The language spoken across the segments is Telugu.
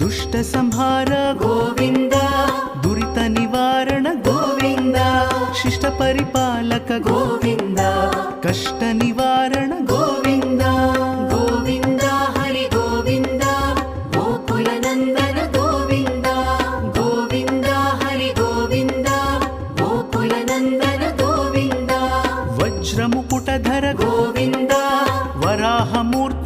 దుష్ట సంహార గోవింద దురిత నివారణ గోవింద శిష్ట పరిపాలక గోవింద కష్ట నివారణ గోవింద. గోవింద హరి గోవింద గోకుల నందన గోవింద గోవింద హరి గోవింద గోకుల నందన గోవింద. వజ్రముకుటధర గోవింద వరాహమూర్తి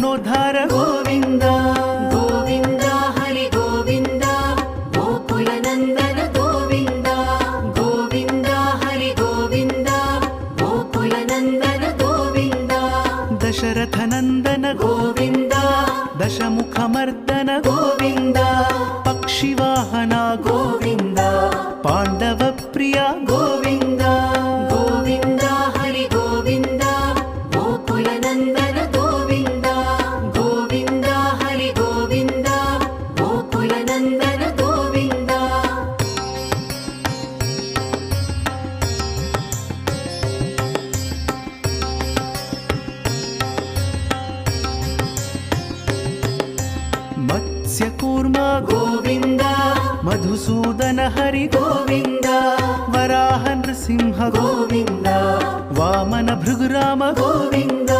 గోవర్ధనోద్ధార గోవింద గోవింద హరి గోవింద గోకుల నందన గోవింద గోవింద హరి గోవింద గోకుల నందన గోవింద దశరథ నందన గోవింద దశముఖమర్దన గోవింద పక్షివాహన గోవింద పాండవ ప్రియ గోవింద మత్స్యకూర్మ. గోవింద. మధుసూదన హరి. గోవింద. వరాహ నృసింహ. గోవింద. వామన భృగురామ. గోవింద.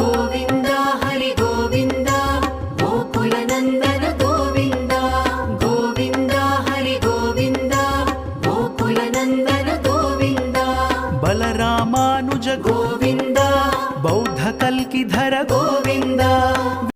గోవింద హరి గోవింద. గోకుల నందన గోవింద. గోవింద హరి గోవింద. గోకుల నందన గోవింద. బలరామానుజ. గోవింద. బౌద్ధ కల్కిధర. గోవింద.